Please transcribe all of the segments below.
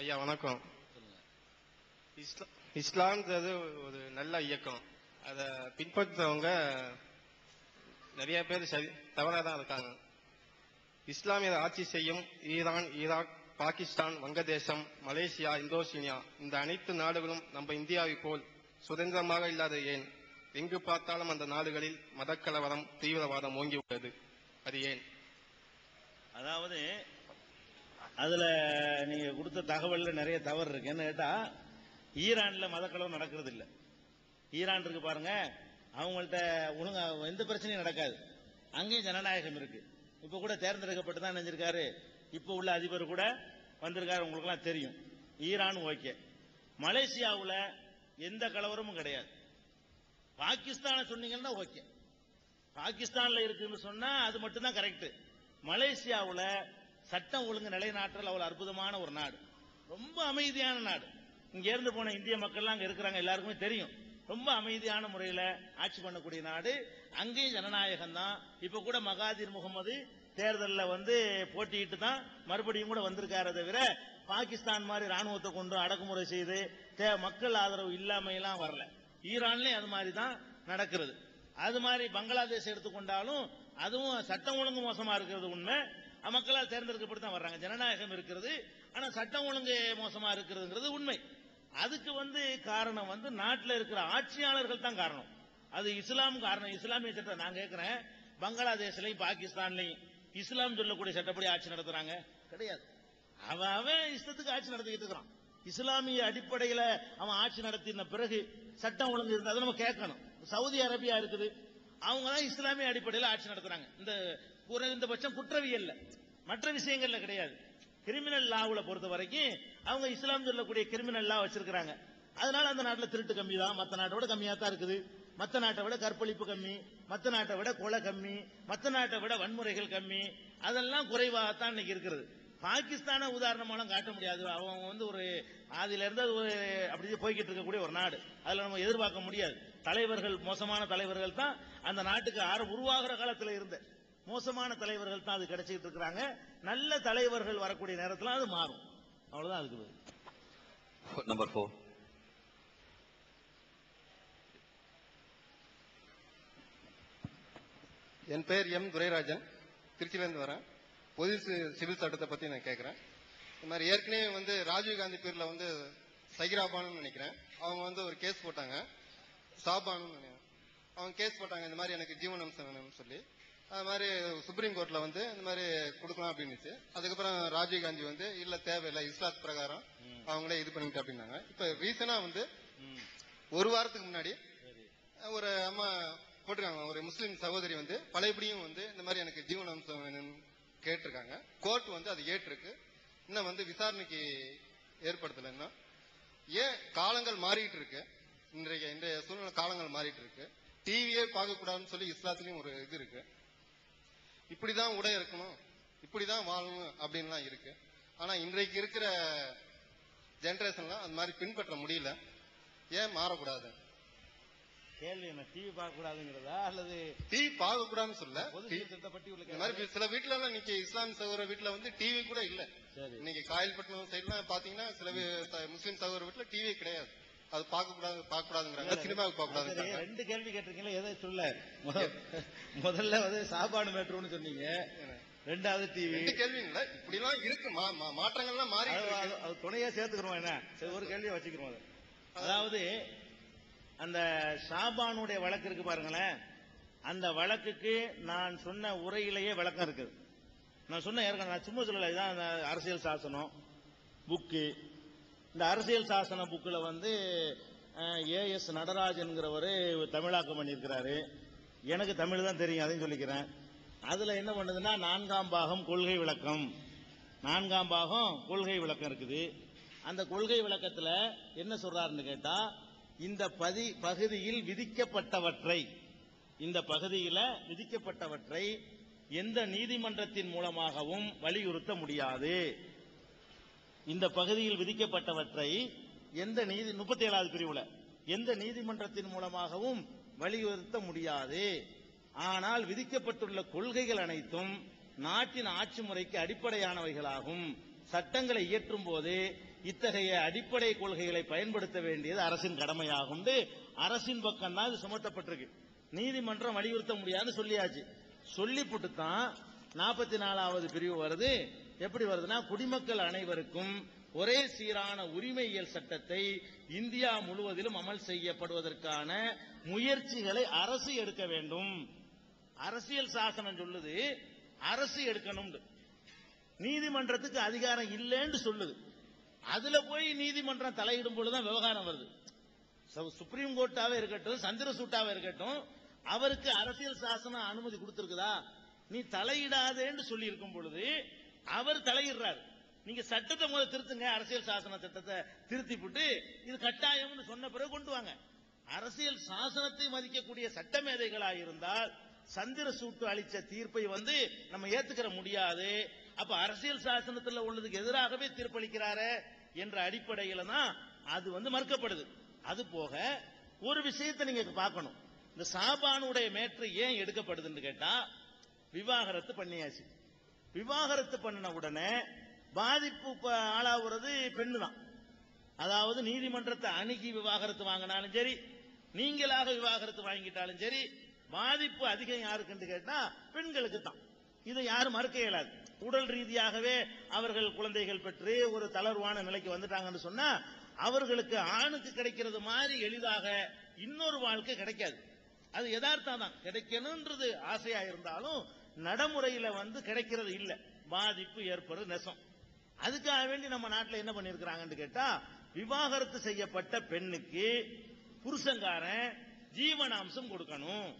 ஐயா வணக்கம். இஸ்லாம்ன்றது ஒரு நல்ல இயக்கம். அதை பின்பற்றுறவங்க நிறைய பேர் சரி தவறாக தான் இருக்காங்க. இஸ்லாமியர் ஆட்சி செய்யும் ஈரான் ஈராக் பாகிஸ்தான் வங்கதேசம் மலேசியா இந்தோசீனியா இந்த அனைத்து நாடுகளும் நம்ம இந்தியாவை போல் சுதந்திரமாக இல்லாத ஏன்? எங்கு பார்த்தாலும் அந்த நாடுகளில் மதக்கலவரம் தீவிரவாதம் ஓங்கி உள்ளது. அது ஏன்? அதாவது அதுல நீங்க கொடுத்த தகவல்ல நிறைய தவறு இருக்கு. என்ன கேட்டா ஈரான்ல மதக்கலவரம் நடக்கிறது இல்ல ஈரான் இருக்கு பாருங்க அவங்கள்ட்ட ஒழுங்கா எந்த பிரச்சனையும் நடக்காது. அங்கேயும் ஜனநாயகம் இருக்கு. இப்ப கூட தேர்ந்தெடுக்கப்பட்டு தான் நினைஞ்சிருக்காரு இப்ப உள்ள அதிபர் கூட வந்திருக்காரு உங்களுக்குலாம் தெரியும். Iran okay. மலேசியாவுல எந்த கலவரமும் கிடையாது. பாகிஸ்தானை சொன்னீங்கன்னா ஓகே. பாகிஸ்தான்ல இருக்குன்னு சொன்னா அது மட்டும்தான் கரெக்ட் மலேசியாவுல சட்டம் ஒழுங்கு நிலைநாட்டல் அவ்வளவு அற்புதமான ஒரு நாடு. ரொம்ப அமைதியான நாடு. இங்க இருந்து போன இந்திய மக்கள்லாம் அங்க இருக்கிறாங்க எல்லாருக்குமே தெரியும். ரொம்ப அமைதியான முறையில ஆட்சி பண்ணக்கூடிய நாடு. அங்கேயும் ஜனநாயகம் தான். இப்ப கூட மகாதீர் முகமது தேர்தலில் வந்து போட்டியிட்டு தான் மறுபடியும் கூட வந்திருக்காரு தவிர பாகிஸ்தான் மாதிரி ராணுவத்தை கொண்டு அடக்குமுறை செய்து தே- மக்கள் ஆதரவு இல்லாமையெல்லாம் வரல. ஈரான்லயும் அது மாதிரி தான் நடக்கிறது. அது மாதிரி பங்களாதேஷ் எடுத்துக்கொண்டாலும் அதுவும் சட்டம் ஒழுங்கு மோசமா இருக்கிறது உண்மை. மக்களால் தேர்ந்தெடுக்கப்பட்டு தான் வர்றாங்க. ஜனநாயகம் இருக்கிறது ஆனா சட்டம் ஒழுங்கு மோசமா இருக்கிறதுங்கிறது உண்மை. அதுக்கு வந்து காரணம் வந்து நாட்டில் இருக்கிற ஆட்சியாளர்கள் தான் காரணம். அது இஸ்லாம் காரணம். இஸ்லாமிய சட்டம் நான் கேட்கிறேன் பங்களாதேஷ்லயும் பாகிஸ்தான்லயும் இஸ்லாம் சொல்லக்கூடிய சட்டப்படி ஆட்சி நடத்துறாங்க. கிடையாது. அவன் அவன் இஷ்டத்துக்கு ஆட்சி நடத்திக்கிட்டு இருக்கிறான். இஸ்லாமிய அடிப்படையில அவன் ஆட்சி நடத்தின பிறகு சட்டம் ஒழுங்கு இருந்தால் அதை நம்ம கேட்கணும். சவுதி அரேபியா இருக்குது. அவங்க தான் இஸ்லாமிய அடிப்படையில் ஆட்சி நடத்துறாங்க. இந்த குறைந்தபட்சம் குற்றவியல்ல. மற்ற விஷயங்கள்ல கிடையாது. கிரிமினல் லாவுல பொறுத்த வரைக்கும் அவங்க இஸ்லாம் சொல்லக்கூடிய கிரிமினல் லா வச்சிருக்காங்க அதனால அந்த நாட்டுல திருட்டு கம்மி தான். மற்ற நாட்டோட கம்மியா தான் இருக்குது. மற்ற நாட்டை விட கற்பழிப்பு கம்மி. மற்ற நாட்டை விட கொலை கம்மி. மற்ற நாட்டை விட வன்முறைகள் கம்மி. அதெல்லாம் குறைவாகத்தான் இன்னைக்கு இருக்கிறது. பாகிஸ்தானை உதாரணமாலாம் காட்ட முடியாது. அவங்க வந்து ஒரு அதிலிருந்து இருந்து அது ஒரு அப்படியே போய்கிட்டு இருக்கக்கூடிய ஒரு நாடு. அதில் நம்ம எதிர்பார்க்க முடியாது. தலைவர்கள் மோசமான தலைவர்கள் தான் அந்த நாட்டுக்கு ஆறு உருவாகிற காலத்தில் இருந்த மோசமான தலைவர்கள் தான் அது கிடைச்சிட்டு இருக்கிறாங்க. நல்ல தலைவர்கள் வரக்கூடிய நேரத்துல அது மாறும். அவ்வளவுதான் அதுக்கு. Number four. என் பெயர் எம் துரைராஜன். திருச்சியிலேருந்து வரேன். பொது சிவில் சட்டத்தை பத்தி நான் கேட்கறேன் இந்த மாதிரி ஏற்கனவே வந்து ராஜீவ் காந்தி பேர்ல வந்து சைகிராபானு நினைக்கிறேன். அவங்க வந்து ஒரு கேஸ் போட்டாங்க. சாபானு நினைக்கிறேன். அவங்க கேஸ் போட்டாங்க. இந்த மாதிரி எனக்கு ஜீவன் அம்சம் வேணும்னு சொல்லி. அது மாதிரி சுப்ரீம் கோர்ட்ல வந்து இந்த மாதிரி கொடுக்கலாம் அப்படின்னுச்சு. அதுக்கப்புறம் ராஜீவ் காந்தி வந்து இல்ல தேவையில்லை இஸ்லாத் பிரகாரம் அவங்களே இது பண்ணிட்டு அப்படின்னாங்க. இப்ப ரீசனா வந்து. ஒரு வாரத்துக்கு முன்னாடி ஒரு அம்மா போட்டிருக்காங்க. ஒரு முஸ்லீம் சகோதரி வந்து பழையபடியும் வந்து இந்த மாதிரி எனக்கு ஜீவன அம்சம் வேணும்னு கேட்டிருக்காங்க. கோர்ட் வந்து அது ஏற்றிருக்கு. இன்னும் வந்து விசாரணைக்கு ஏற்படுத்தலைன்னா ஏன் காலங்கள் மாறிட்டு இருக்கு இன்றைய இன்றைய சூழ்நிலை காலங்கள் மாறிட்டு இருக்கு டிவியே பார்க்க கூடாதுன்னு சொல்லி இஸ்லாத்துலயும் ஒரு இது இருக்கு. இப்படிதான் உடை இருக்கணும் இப்படிதான் வாழணும் அப்படின்லாம் இருக்கு. ஆனா இன்றைக்கு இருக்கிற ஜெனரேஷன்லாம் அந்த மாதிரி பின்பற்ற முடியல. ஏன் மாறக்கூடாது? கேள்வி என்ன டிவி பார்க்க கூடாதுங்கிறதா அல்லது டிவி பார்க்க கூடாதுன்னு சொல்ல இந்த? மாதிரி சில வீட்டுல எல்லாம் இன்னைக்கு இஸ்லாம் சகோதர வீட்டுல வந்து டிவி கூட இல்ல. இன்னைக்கு காயல்பட்டினம் சைட்லாம் பாத்தீங்கன்னா சில முஸ்லிம் சகோதர வீட்டுல டிவி கிடையாது. அது பார்க்க கூடாது பார்க்க கூடாதுங்கிறாங்க சினிமாவுக்கு பார்க்க சரி, கூடாதுங்கிறாங்க ரெண்டு கேள்வி கேட்டிருக்கீங்களா? எதை சொல்ல முத- முதல்ல வந்து சாப்பாடு மேட்ருன்னு சொன்னீங்க. ரெண்டாவது டிவி ரெண்டு கேள்வி இல்ல இப்படி எல்லாம் இருக்கு மாற்றங்கள்லாம் மாறி அது துணையா சேர்த்துக்கிறோம் என்ன? சரி ஒரு கேள்வியை வச்சுக்கிறோம் அதை. அதாவது அந்த ஷாபானுடைய வழக்கு இருக்கு பாருங்களேன். அந்த வழக்குக்கு நான் சொன்ன உரையிலேயே விளக்கம் இருக்குது. நான் சொன்ன ஏற்கனவே நான் சும்மா சொல்லல. இதான் அரசியல் சாசனம். புக்கு. இந்த அரசியல் சாசன புக்கில் வந்து ஏஎஸ் நடராஜன்கிறவர் தமிழாக்கம் பண்ணியிருக்கிறாரு. எனக்கு தமிழ் தான் தெரியும் அதையும் சொல்லிக்கிறேன். அதில் என்ன பண்ணுதுன்னா நான்காம் பாகம் கொள்கை விளக்கம். நான்காம் பாகம் கொள்கை விளக்கம் இருக்குது. அந்த கொள்கை விளக்கத்தில் என்ன சொல்றாருன்னு கேட்டால் இந்த பதி பகுதியில் விதிக்கப்பட்டவற்றை இந்த பகுதியில் விதிக்கப்பட்டவற்றை எந்த நீதிமன்றத்தின் மூலமாகவும் வலியுறுத்த முடியாது. இந்த பகுதியில் விதிக்கப்பட்டவற்றை எந்த நீதி முப்பத்தி ஏழாவது பிரிவுல எந்த நீதிமன்றத்தின் மூலமாகவும் வலியுறுத்த முடியாது. ஆனால் விதிக்கப்பட்டுள்ள கொள்கைகள் அனைத்தும் நாட்டின் ஆட்சி முறைக்கு அடிப்படையானவைகளாகும். சட்டங்களை இயற்றும் போது இத்தகைய அடிப்படை கொள்கைகளை பயன்படுத்த வேண்டியது அரசின் கடமையாகும். அரசின் பக்கம் தான் இது சுமத்தப்பட்டிருக்கு. நீதிமன்றம் வலியுறுத்த முடியாதுன்னு சொல்லியாச்சு. சொல்லிப்புட்டு தான் நாற்பத்தி நாலாவது பிரிவு வருது. எப்படி வருதுன்னா குடிமக்கள் அனைவருக்கும் ஒரே சீரான உரிமையியல் சட்டத்தை இந்தியா முழுவதிலும் அமல் செய்யப்படுவதற்கான முயற்சிகளை அரசு எடுக்க வேண்டும். அரசியல் சாசனம் சொல்லுது அரசு எடுக்கணும் நீதிமன்றத்துக்கு அதிகாரம் இல்லைன்னு சொல்லுது. அதுல போய் நீதிமன்றம் தலையிடும் பொழுதுதான் விவகாரம் வருது. சுப்ரீம் கோர்ட்டாவே இருக்கட்டும் சந்திரசூட்டாவே இருக்கட்டும் அவருக்கு அரசியல் சாசனம் அனுமதி கொடுத்திருக்குதா? நீ தலையிடாதேன்னு சொல்லி இருக்கும் பொழுது அவர் தலையிடுறாரு. நீங்க சட்டத்தை முதல்ல திருத்துங்க அரசியல் சாசன சட்டத்தை திருத்தி விட்டு இது கட்டாயம்னு சொன்ன பிறகு கொண்டு வாங்க. அரசியல் சாசனத்தை மதிக்கக்கூடிய சட்டமேதைகளா இருந்தால் சந்திர சூட்டு அளிச்ச தீர்ப்பை வந்து நம்ம ஏத்துக்கிற முடியாது. அப்ப அரசியல் சாசனத்துல உள்ளதுக்கு எதிராகவே தீர்ப்பளிக்கிறாரு என்ற அடிப்படையில தான் அது வந்து மறுக்கப்படுது. அது போக ஒரு விஷயத்தை நீங்க பார்க்கணும். இந்த சாபானுடைய மேற்று ஏன் எடுக்கப்படுதுன்னு கேட்டா விவாகரத்து பண்ணியாச்சு. விவாகரத்து பண்ணின உடனே பாதிப்பு ப- ஆளாகிறது பெண்ணு தான் அதாவது நீதிமன்றத்தை அணுகி விவாகரத்து வாங்கினாலும் சரி நீங்களாக விவாகரத்து வாங்கிட்டாலும் சரி பாதிப்பு அதிகம் யாருக்குன்னு கேட்டா பெண்களுக்கு தான் இதை யாரும் மறுக்க இயலாது. உடல் ரீதியாகவே அவர்கள் குழந்தைகள் பெற்று ஒரு தளர்வான நிலைக்கு வந்துட்டாங்கன்னு சொன்னா அவர்களுக்கு ஆணுக்கு கிடைக்கிறது மாதிரி எளிதாக இன்னொரு வாழ்க்கை கிடைக்காது. அது யதார்த்தம் தான் கிடைக்கணும்ன்றது ஆசையா இருந்தாலும் நடைமுறையில வந்து கிடைக்கிறது இல்ல. பாதிப்பு ஏற்படுறது நெசம். அதுக்காக வேண்டி நம்ம நாட்டில் என்ன பண்ணிருக்கிறாங்கன்னு கேட்டா விவாகரத்து செய்யப்பட்ட பெண்ணுக்கு புருஷங்காரன் ஜீவனாம்சம் கொடுக்கணும்.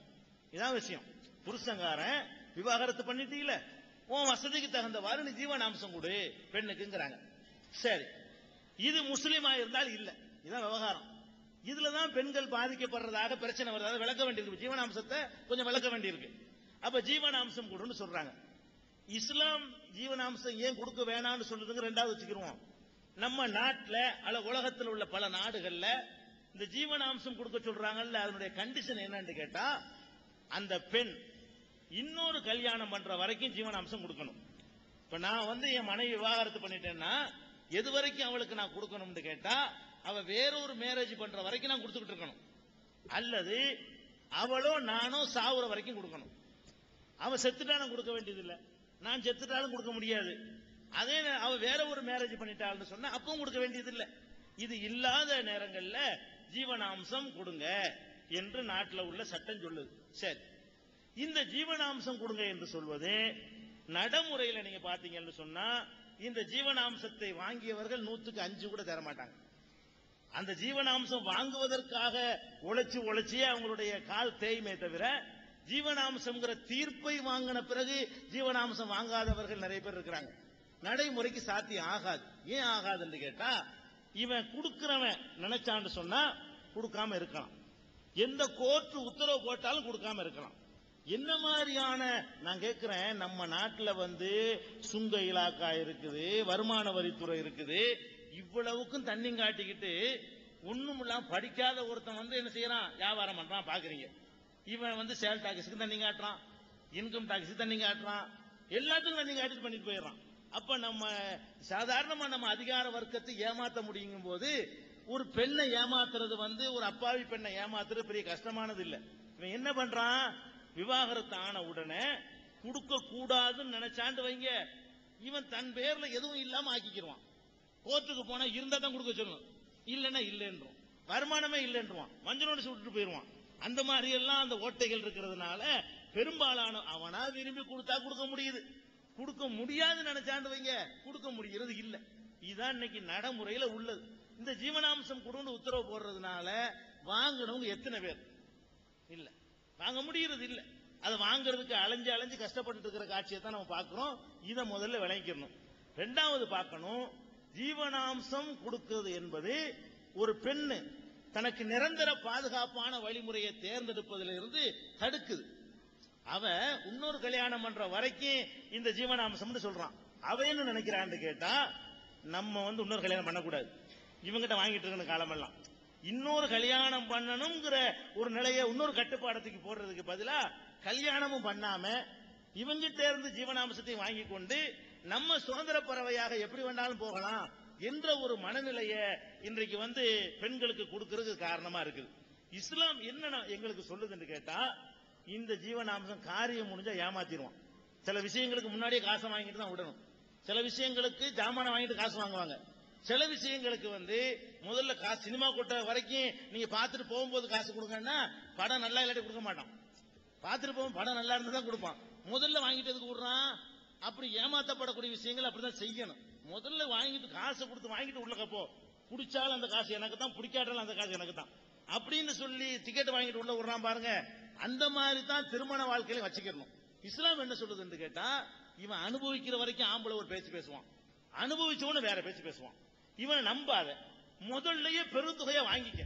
இதான் விஷயம். புருஷங்காரன் விவாகரத்து பண்ணிட்டீங்கள உன் வசதிக்கு தகுந்தவாறு நீ ஜீவனாம்சம் கொடு பெண்ணுக்குங்கிறாங்க. சரி. இது முஸ்லீமா இருந்தால் இல்ல. இதான் விவகாரம். இதுலதான் பெண்கள் பாதிக்கப்படுறதாக பிரச்சனை வருதாக விளக்க வேண்டியிருக்கு. ஜீவனாம்சத்தை கொஞ்சம் விளக்க வேண்டியிருக்கு. அப்ப ஜீவனாம்சம் கொடுன்னு சொல்றாங்க. இஸ்லாம் ஜீவனாம்சம் ஏன் கொடுக்க வேணாம்னு சொல்றதுங்க ரெண்டாவது வச்சுக்கிருவோம். நம்ம நாட்டில் அல்ல உலகத்தில் உள்ள பல நாடுகள்ல இந்த ஜீவனாம்சம் கொடுக்க சொல்றாங்கல்ல அதனுடைய கண்டிஷன் என்னன்னு கேட்டா அந்த பெண் இன்னொரு கல்யாணம் பண்ற வரைக்கும் ஜீவனாம்சம் கொடுக்கணும். இப்ப நான் வந்து என் மனைவி விவாகரத்து பண்ணிட்டேன்னா எது வரைக்கும் அவளுக்கு நான் கொடுக்கணும்னு கேட்டா அவ வேறொரு மேரேஜ் பண்ற வரைக்கும் நான் கொடுத்துக்கிட்டு இருக்கணும். அல்லது அவளோ நானோ சாவுற வரைக்கும் கொடுக்கணும். அவன் செத்துட்டாலும் கொடுக்க வேண்டியதில்லை. நான் செத்துட்டாலும் கொடுக்க முடியாது. அதே நே- அவ வேற ஒரு மேரேஜ் பண்ணிட்டாள்னு சொன்னா அப்பவும் கொடுக்க வேண்டியதில்லை. இது இல்லாத நேரங்கள்ல ஜீவனாம்சம் கொடுங்க என்று நாட்டில் உள்ள சட்டம் சொல்லுது. சரி. இந்த ஜீவனாம்சம் கொடுங்க என்று சொல்வது நடைமுறையில நீங்க பாத்தீங்கன்னு சொன்னா இந்த ஜீவனாம்சத்தை வாங்கியவர்கள் நூத்துக்கு அஞ்சு கூட தர மாட்டாங்க அந்த ஜீவனாம்சம் வாங்குவதற்காக உழைச்சு உழைச்சியே அவங்களுடைய கால் தேய்மே தவிர ஜீவனாம்சம்ங்கிற தீர்ப்பை வாங்கின பிறகு ஜீவனாம்சம் வாங்காதவர்கள் நிறைய பேர் இருக்கிறாங்க. நடைமுறைக்கு சாத்தியம் ஆகாது. ஏன் ஆகாதுன்னு கேட்டா இவன் கொடுக்கிறவன் நினைச்சான்னு சொன்னா கொடுக்காம இருக்கலாம். எந்த கோர்ட் உத்தரவு போட்டாலும் கொடுக்காம இருக்கலாம். என்ன மாதிரியான நான் கேட்கிறேன் நம்ம நாட்டுல வந்து சுங்க இலாக்கா இருக்குது வருமான வரித்துறை இருக்குது இவ்வளவுக்கும் தண்ணி காட்டிக்கிட்டு ஒண்ணும் இல்லாம படிக்காத ஒருத்தன் வந்து என்ன செய்யறான்? வியாபாரம் பண்றான் பாக்குறீங்க. இவன் வந்து சேல் டாக்ஸுக்கு தண்ணி காட்டுறான் இன்கம் டாக்ஸுக்கு தண்ணி காட்டுறான் எல்லாத்துக்கும் தண்ணி காட்டிட்டு பண்ணிட்டு போயிடுறான். அப்ப நம்ம சாதாரணமா நம்ம அதிகார வர்க்கத்தை ஏமாத்த முடியுங்கும் போது ஒரு பெண்ணை ஏமாத்துறது வந்து ஒரு அப்பாவி பெண்ணை ஏமாத்துறது பெரிய கஷ்டமானது இல்லை. இவன் என்ன பண்றான்? விவாகரத்து ஆன உடனே கொடுக்க கூடாதுன்னு நினைச்சாண்டு வைங்க. இவன் தன் பேர்ல எதுவும் இல்லாம ஆக்கிக்கிடுவான் கோர்ட்டுக்கு போனா இருந்தா தான் கொடுக்க சொல்லணும் இல்லைன்னா இல்லைன்றோம் வருமானமே இல்லைன்றுவான். மஞ்சள் நோட்டீஸ் விட்டுட்டு போயிருவான். அந்த மாதிரி எல்லாம் அந்த ஓட்டைகள் இருக்கிறதுனால பெரும்பாலான அவனா விரும்பி கொடுத்தா கொடுக்க முடியுது. கொடுக்க முடியாது நினைச்சாண்டு வைங்க கொடுக்க முடிகிறது இல்ல. இதுதான் இன்னைக்கு நடைமுறையில உள்ளது. இந்த ஜீவனாம்சம் கொடுன்னு உத்தரவு போடுறதுனால வாங்கினவங்க எத்தனை பேர்? இல்ல. வாங்க முடியறது இல்ல. அதை வாங்குறதுக்கு அலைஞ்சு அலைஞ்சு கஷ்டப்பட்டு இருக்கிற காட்சியை தான் நம்ம பார்க்கிறோம். இதை முதல்ல விளங்கிக்கணும். ரெண்டாவது பார்க்கணும். ஜீவனாம்சம் கொடுக்கிறது என்பது ஒரு பெண்ணு தனக்கு நிரந்தர பாதுகாப்பான வழிமுறையை தேர்ந்தெடுப்பதிலிருந்து தடுக்குது. அவ இன்னொரு கல்யாணம் பண்ற வரைக்கும் இந்த ஜீவனாம்சம்னு சொல்றான். அவ என்ன நினைக்கிறான்னு கேட்டா நம்ம வந்து இன்னொரு கல்யாணம் பண்ணக்கூடாது. இவங்கிட்ட வாங்கிட்டு இருக்கிற காலமெல்லாம். இன்னொரு கல்யாணம் பண்ணணுங்கிற ஒரு நிலையை இன்னொரு கட்டுப்பாடத்துக்கு போடுறதுக்கு பதிலா கல்யாணமும் பண்ணாம இவங்கிட்ட இருந்து ஜீவனாம்சத்தை வாங்கி கொண்டு நம்ம சுதந்திர பறவையாக எப்படி வேணாலும் போகலாம் என்ற ஒரு மனநிலைய இன்றைக்கு வந்து பெண்களுக்கு கொடுக்கறதுக்கு காரணமா இருக்குது. இஸ்லாம் என்ன எங்களுக்கு சொல்லுதுன்னு கேட்டா இந்த ஜீவனாம்சம் காரியம் முடிஞ்சா ஏமாத்திடுவான். சில விஷயங்களுக்கு முன்னாடியே காசை வாங்கிட்டு தான் விடணும். சில விஷயங்களுக்கு ஜாமானை வாங்கிட்டு காசு வாங்குவாங்க. சில விஷயங்களுக்கு வந்து முதல்ல காசு சினிமா கூட்ட வரைக்கும் நீங்க பார்த்துட்டு போகும்போது காசு கொடுங்கன்னா படம் நல்லா இல்லாட்டி கொடுக்க மாட்டான். பார்த்துட்டு போகும் படம் நல்லா இருந்து தான் கொடுப்பான். முதல்ல வாங்கிட்டு எதுக்கு விடுறான்? அப்படி ஏமாத்தப்படக்கூடிய விஷயங்கள் அப்படிதான் செய்யணும். முதல்ல வாங்கிட்டு காசை கொடுத்து வாங்கிட்டு உள்ள கப்போ பிடிச்சாலும் அந்த காசு எனக்கு தான் பிடிக்காட்டாலும் அந்த காசு எனக்கு தான் அப்படின்னு சொல்லி டிக்கெட் வாங்கிட்டு உள்ள விடுறான் பாருங்க. அந்த மாதிரி தான் திருமண வாழ்க்கையில வச்சுக்கணும். இஸ்லாம் என்ன சொல்லுதுன்னு கேட்டா இவன் அனுபவிக்கிற வரைக்கும் ஆம்பளை ஒரு பேச்சு பேசுவான். அனுபவிச்சவனு வேற பேச்சு பேசுவான். இவனை நம்பாத. முதல்லயே பெருந்தொகையை வாங்கிக்க.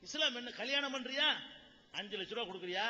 இஸ்லாம் என்ன கல்யாணம் பண்றியா? அஞ்சு லட்ச ரூபா கொடுக்குறியா?